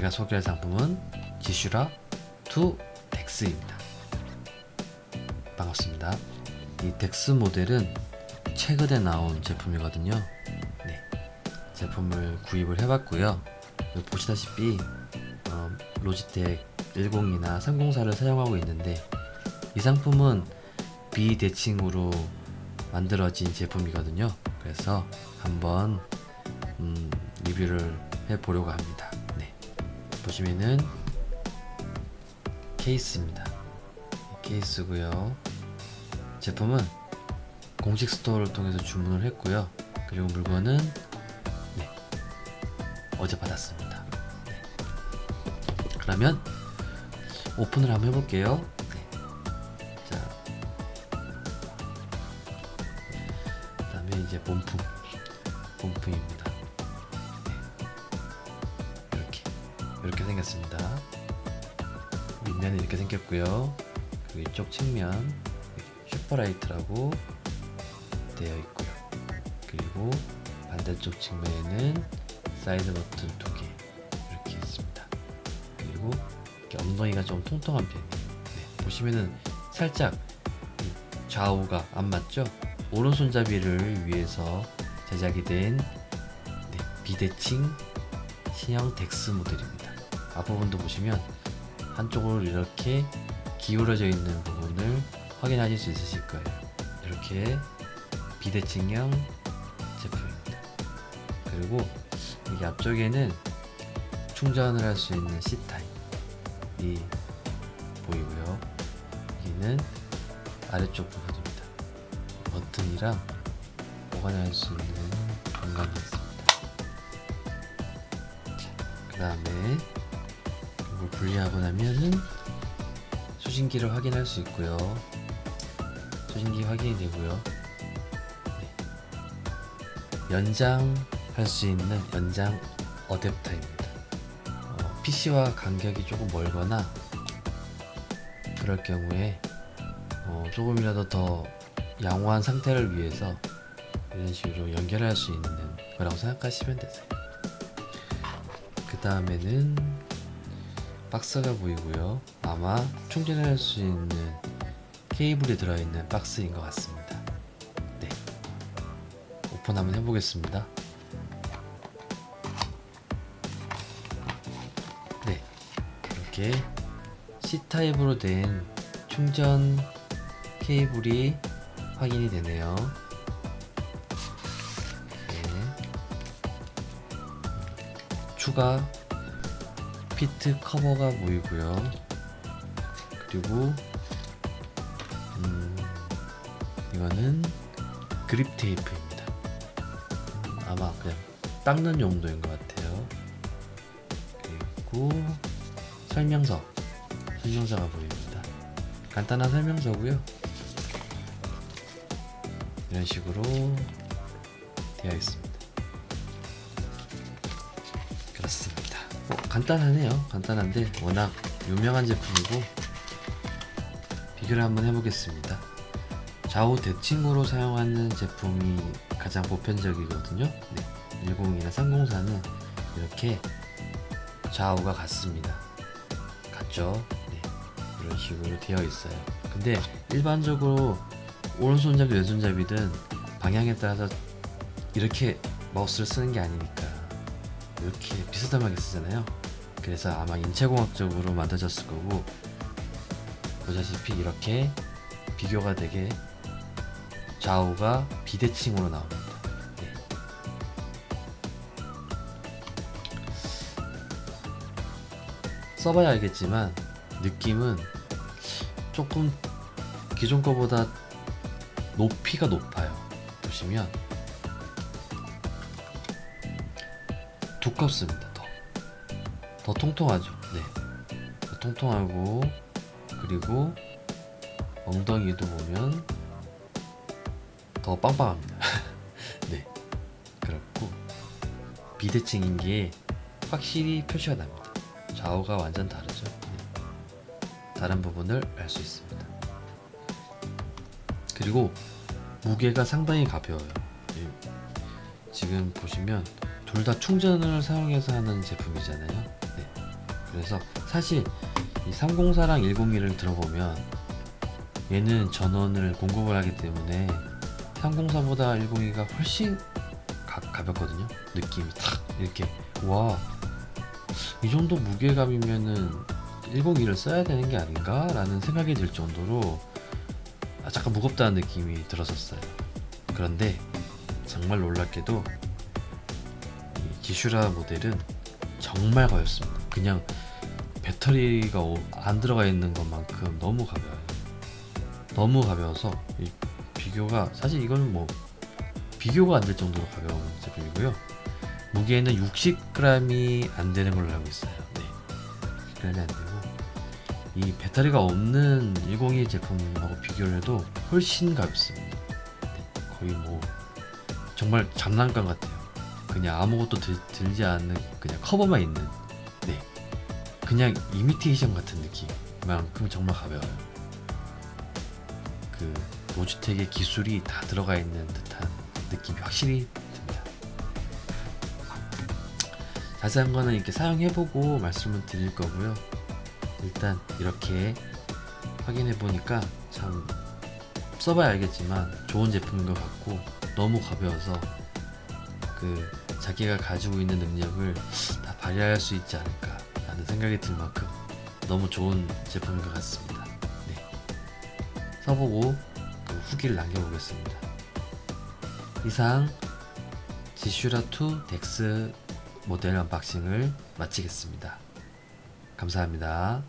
제가 소개할 상품은 지슈라 투 덱스입니다. 반갑습니다. 이 덱스 모델은 최근에 나온 제품이거든요. 네, 제품을 구입을 해봤고요. 보시다시피 어, 로지텍 10이나 304를 사용하고 있는데 이 상품은 비대칭으로 만들어진 제품이거든요. 그래서 한번 음, 리뷰를 해보려고 합니다. 네. 보시면은 케이스입니다. 케이스고요. 제품은 공식 스토어를 통해서 주문을 했고요. 그리고 물건은 네, 어제 받았습니다. 네. 그러면 오픈을 한번 해볼게요. 네. 자, 그다음에 이제 본품, 본품입니다. 이렇게 생겼습니다. 윗면은 이렇게 생겼고요. 그리고 이쪽 측면 슈퍼라이트라고 되어 있고요. 그리고 반대쪽 측면에는 사이드 버튼 두 개 이렇게 있습니다. 그리고 엉덩이가 좀 통통한 편이에요. 네, 보시면은 살짝 이 좌우가 안 맞죠? 오른손잡이를 위해서 제작이 된 네, 비대칭 신형 덱스 모델입니다. 앞부분도 보시면 한쪽으로 이렇게 기울어져 있는 부분을 확인하실 수 있으실 거예요. 이렇게 비대칭형 제품입니다. 그리고 여기 앞쪽에는 충전을 할 수 있는 C 타입이 보이고요. 여기는 아래쪽 부분입니다. 버튼이랑 보관할 수 있는 공간이 있습니다. 그 다음에 이걸 분리하고 나면은 수신기를 확인할 수 있고요. 수신기 확인이 되고요. 네. 연장할 수 있는 연장 어댑터입니다. 어, PC와 간격이 조금 멀거나 그럴 경우에 어, 조금이라도 더 양호한 상태를 위해서 이런 식으로 연결할 수 있는 거라고 생각하시면 되세요. 그 다음에는 박스가 보이고요. 아마 충전할 수 있는 케이블이 들어있는 박스인 것 같습니다. 네. 오픈 한번 해보겠습니다. 네. 이렇게 C타입으로 된 충전 케이블이 확인이 되네요. 네. 추가 피트 커버가 보이고요. 그리고 음, 이거는 그립 테이프입니다. 음, 아마 그냥 닦는 용도인 것 같아요. 그리고 설명서 설명서가 보입니다. 간단한 설명서고요. 이런 식으로 되어 있습니다. 간단하네요. 간단한데 워낙 유명한 제품이고 비교를 한번 해보겠습니다. 좌우 대칭으로 사용하는 제품이 가장 보편적이거든요. 네. 10이나 304는 이렇게 좌우가 같습니다. 같죠? 네. 이런 식으로 되어 있어요. 근데 일반적으로 오른손잡이, 왼손잡이든 방향에 따라서 이렇게 마우스를 쓰는 게 아니니까 이렇게 비스듬하게 쓰잖아요. 그래서 아마 인체공학적으로 만들어졌을 거고 보다시피 이렇게 비교가 되게 좌우가 비대칭으로 나옵니다. 네. 써봐야 알겠지만 느낌은 조금 기존 거보다 높이가 높아요. 보시면 두껍습니다. 더. 더 통통하죠. 네. 더 통통하고 그리고 엉덩이도 보면 더 빵빵합니다. 네. 그렇고 비대칭인 게 확실히 표시가 납니다. 좌우가 완전 다르죠. 네. 다른 부분을 알 수 있습니다. 그리고 무게가 상당히 가벼워요. 예. 지금 보시면 둘 다 충전을 사용해서 하는 제품이잖아요. 네. 그래서 사실 이 304랑 101을 들어보면 얘는 전원을 공급을 하기 때문에 304보다 102가 훨씬 가, 가볍거든요. 느낌이 탁 이렇게 와. 이 정도 무게감이면은 102를 써야 되는 게 아닌가 라는 생각이 들 정도로 아, 잠깐 무겁다는 느낌이 들었었어요. 그런데 정말 놀랍게도 이 기슈라 모델은 정말 가볍습니다. 그냥 배터리가 오- 안 들어가 있는 것만큼 너무 가벼워요. 너무 가벼워서 이 비교가 사실 이건 뭐 비교가 안 될 정도로 가벼운 제품이고요. 무게는 60g이 안 되는 걸로 알고 있어요. 네. 60g이 안 되고 이 배터리가 없는 102 제품하고 비교를 해도 훨씬 가볍습니다. 네. 거의 뭐 정말 장난감 같아요. 그냥 아무것도 들, 들지 않는 그냥 커버만 있는 네. 그냥 이미테이션 같은 느낌만큼 정말 가벼워요. 그 로지텍의 기술이 다 들어가 있는 듯한 느낌이 확실히 듭니다. 자세한 거는 이렇게 사용해보고 말씀을 드릴 거고요. 일단 이렇게 확인해 보니까 참 써봐야 알겠지만 좋은 제품인 것 같고 너무 가벼워서 그 자기가 가지고 있는 능력을 다 발휘할 수 있지 않을까 라는 생각이 들 만큼 너무 좋은 제품인 것 같습니다. 네. 써보고 그 후기를 남겨보겠습니다. 이상 지슈라2 덱스 모델 언박싱을 마치겠습니다. 감사합니다.